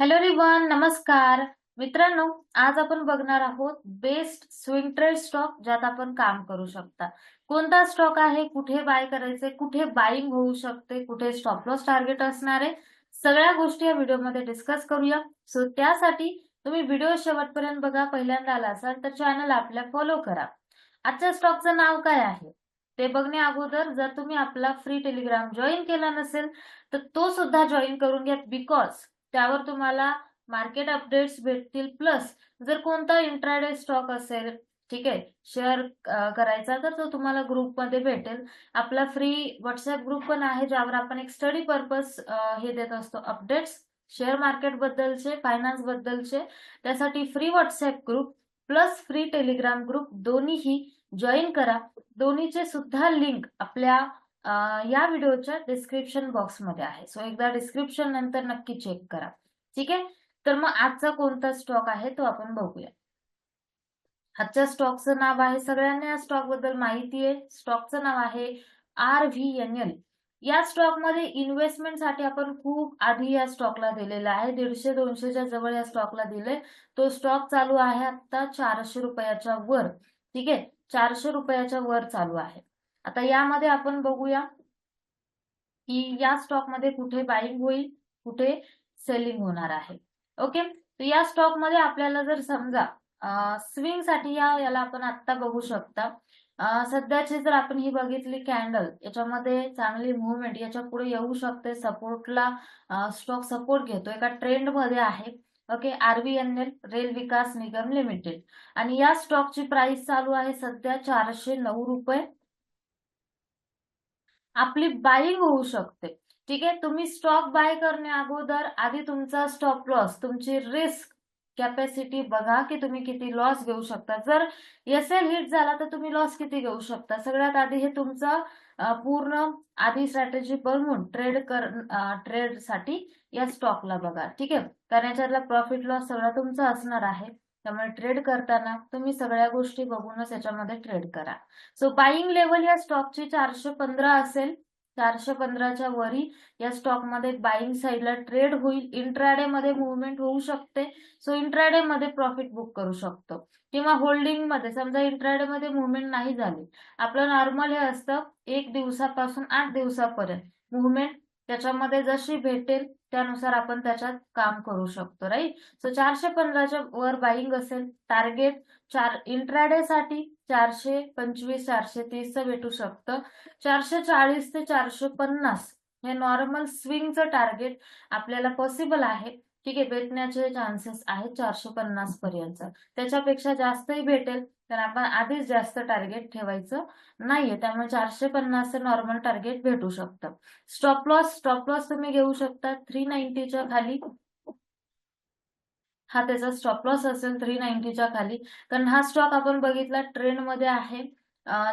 Hello रिवन नमस्कार. मित्रांनो आज आपण बघणार आहोत बेस्ट स्विंग ट्रेड स्टॉक ज्यात आपण काम करू शकता. कोणता स्टॉक आहे कुठे बाय करायचे कुठे बाईंग होऊ शकते कुठे स्टॉप लॉस टार्गेट असणार आहे सगळ्या गोष्टी या व्हिडिओमध्ये डिस्कस करूया. सो त्यासाठी तुम्ही व्हिडिओ शेवटपर्यंत बघा पहिल्यांदा आला असाल तर चॅनल आपल्या फॉलो करा. आजच्या स्टॉकचं नाव काय आहे? ते बघण्या अगोदर जर तुम्ही आपला फ्री टेलिग्राम जॉईन केला नसेल तर तो सुद्धा जॉईन करून घ्या बिकॉज त्यावर तुम्हाला मार्केट अपडेट्स भेटतील. प्लस जर कोणता इंट्राडे स्टॉक असेल ठीक आहे शेअर करायचा तर तो तुम्हाला ग्रुपमध्ये भेटेल. आपला फ्री व्हॉट्सअप ग्रुप पण आहे ज्यावर आपण एक स्टडी पर्पज हे देत असतो. अपडेट्स शेअर मार्केट बद्दलचे फायनान्स बद्दलचे. त्यासाठी free WhatsApp group plus free Telegram group दोन्हीही जॉईन करा. दोन्हीचे सुद्धा लिंक आपल्या या व्हिडिओच्या डिस्क्रिप्शन बॉक्समध्ये आहे. सो एकदा डिस्क्रिप्शन नंतर नक्की चेक करा. ठीक आहे? तर मग आजचा कोणता स्टॉक आहे तो आपण बघूया. आजच्या स्टॉकचं नाव आहे सगळ्यांना. या स्टॉकबद्दल माहिती आहे. स्टॉकचं नाव आहे आर व्ही एन एल या स्टॉकमध्ये इन्व्हेस्टमेंटसाठी आपण खूप आधी या स्टॉकला दिलेला आहे. दीडशे दोनशेच्या जवळ या स्टॉकला दिले तो स्टॉक चालू आहे आता चारशे रुपयाच्या वर. ठीक आहे? चारशे रुपयाच्या वर चालू आहे. आता यामध्ये आपण बघूया की या स्टॉकमध्ये कुठे बाईंग होईल कुठे सेलिंग होणार आहे. ओके तर या स्टॉकमध्ये आपल्याला जर समजा स्विंगसाठी या याला आपण आता बघू शकता. सध्याची जर आपण ही बघितली कॅन्डल याच्यामध्ये चांगली मुवमेंट याच्यापुढे येऊ शकते सपोर्टला स्टॉक सपोर्ट घेतो. एका ट्रेंडमध्ये आहे. Okay RBNL Rail Vikas Nigam limited आणि या स्टॉकची प्राइस चालू आहे सध्या चारशे नऊ रुपये. आपली बाईंग होऊ शकते. ठीक आहे? तुम्ही स्टॉक बाय करण्या अगोदर आधी तुमचा स्टॉप लॉस तुमची रिस्क कॅपॅसिटी बघा की तुम्ही किती लॉस घेऊ शकता. जर एस एल हिट झाला तर तुम्ही लॉस किती घेऊ शकता. सगळ्यात आधी हे तुमचं पूर्ण आधी स्ट्रॅटेजी बनवून ट्रेड कर ट्रेडसाठी या स्टॉकला बघा. ठीक आहे? कारण याच्यातला प्रॉफिट लॉस सगळा तुमचा असणार आहे. त्यामुळे ट्रेड करताना तुम्ही सगळ्या गोष्टी बघूनच याच्यामध्ये ट्रेड करा. सो बाईंग लेवल या स्टॉकची चारशे पंधरा असेल चारशे पंधराच्या वरी या स्टॉकमध्ये बाईंग साईडला ट्रेड होईल. इंट्राडे मध्ये मुवमेंट होऊ शकते. सो इंट्राडे मध्ये प्रॉफिट बुक करू शकतो. किंवा होल्डिंगमध्ये समजा इंट्राडे मध्ये मुवमेंट नाही झाली. आपलं नॉर्मल हे असतं एक दिवसापासून आठ दिवसापर्यंत मुवमेंट त्याच्यामध्ये जशी भेटेल त्यानुसार आपण त्याच्यात काम करू शकतो राईट सो चारशे पंधराच्या वर बाईंग असेल टार्गेट चार इंट्राडे साठी चारशे पंचवीस चारशे तीस भेटू शकतं. चारशे चाळीस ते चारशे पन्नास हे नॉर्मल स्विंगचं टार्गेट आपल्याला पॉसिबल आहे. ठीक आहे भेटण्याचे चान्सेस आहेत चारशे पन्नास पर्यंत. त्याच्यापेक्षा जास्तही भेटेल तर आपण आधीच जास्त टार्गेट ठेवायचं नाहीये. त्यामुळे चारशे पन्नास नॉर्मल टार्गेट भेटू शकतं. स्टॉप लॉस स्टॉप लॉस तुम्ही घेऊ शकता. थ्री नाईन्टीच्या खाली. हा त्याचा स्टॉप लॉस असेल थ्री नाईन्टीच्या खाली. कारण हा स्टॉक आपण बघितला ट्रेंडमध्ये आहे.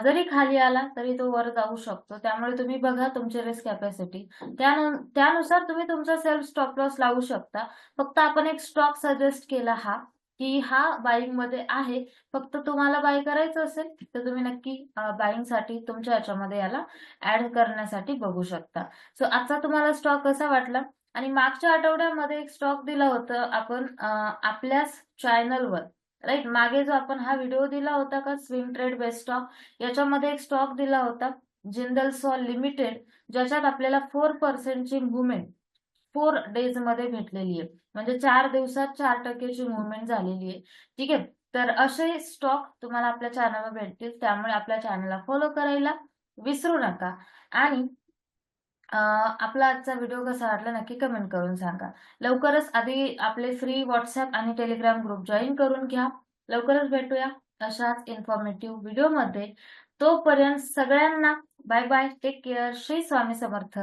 जरी खाली आला तरी तो वर जाऊ शकतो. त्यामुळे तुम्ही बघा तुमची रिस्क कॅपॅसिटी त्यानुसार तुम्ही तुमचा सेल्फ स्टॉप लॉस लावू शकता. फक्त आपण एक स्टॉक सजेस्ट केला हा. की हा बाईंगमध्ये आहे फक्त तुम्हाला बाय करायचं असेल तर तुम्ही नक्की बाईंगसाठी तुमच्या याच्यामध्ये याला ऍड करण्यासाठी बघू शकता. सो आजचा तुम्हाला स्टॉक कसा वाटला? आणि मागच्या आठवड्यामध्ये एक स्टॉक दिला होता आपण आपल्याच चॅनलवर राईट मागे जो आपण हा व्हिडिओ दिला होता का स्विंग ट्रेड बेस्ट स्टॉक याच्यामध्ये एक स्टॉक दिला होता जिंदल सॉल लिमिटेड ज्याच्यात आपल्याला फोर पर्सेंटची मुवमेंट फोर डेजमध्ये भेटलेली आहे. म्हणजे चार दिवसात चार टक्केची मुवमेंट झालेली आहे. ठीक आहे? तर असे स्टॉक तुम्हाला आपल्या चॅनलवर भेटतील. त्यामुळे आपल्या चॅनलला फॉलो करायला विसरू नका. आणि आपला आजचा व्हिडिओ कसा वाटला नक्की कमेंट करून सांगा. लवकरच आधी आपले फ्री व्हॉट्सअप आणि टेलिग्राम ग्रुप जॉईन करून घ्या. लवकरच भेटूया अशाच इन्फॉर्मेटिव्ह व्हिडिओमध्ये तोपर्यंत सगळ्यांना bye bye take care Shri Swami Samarth.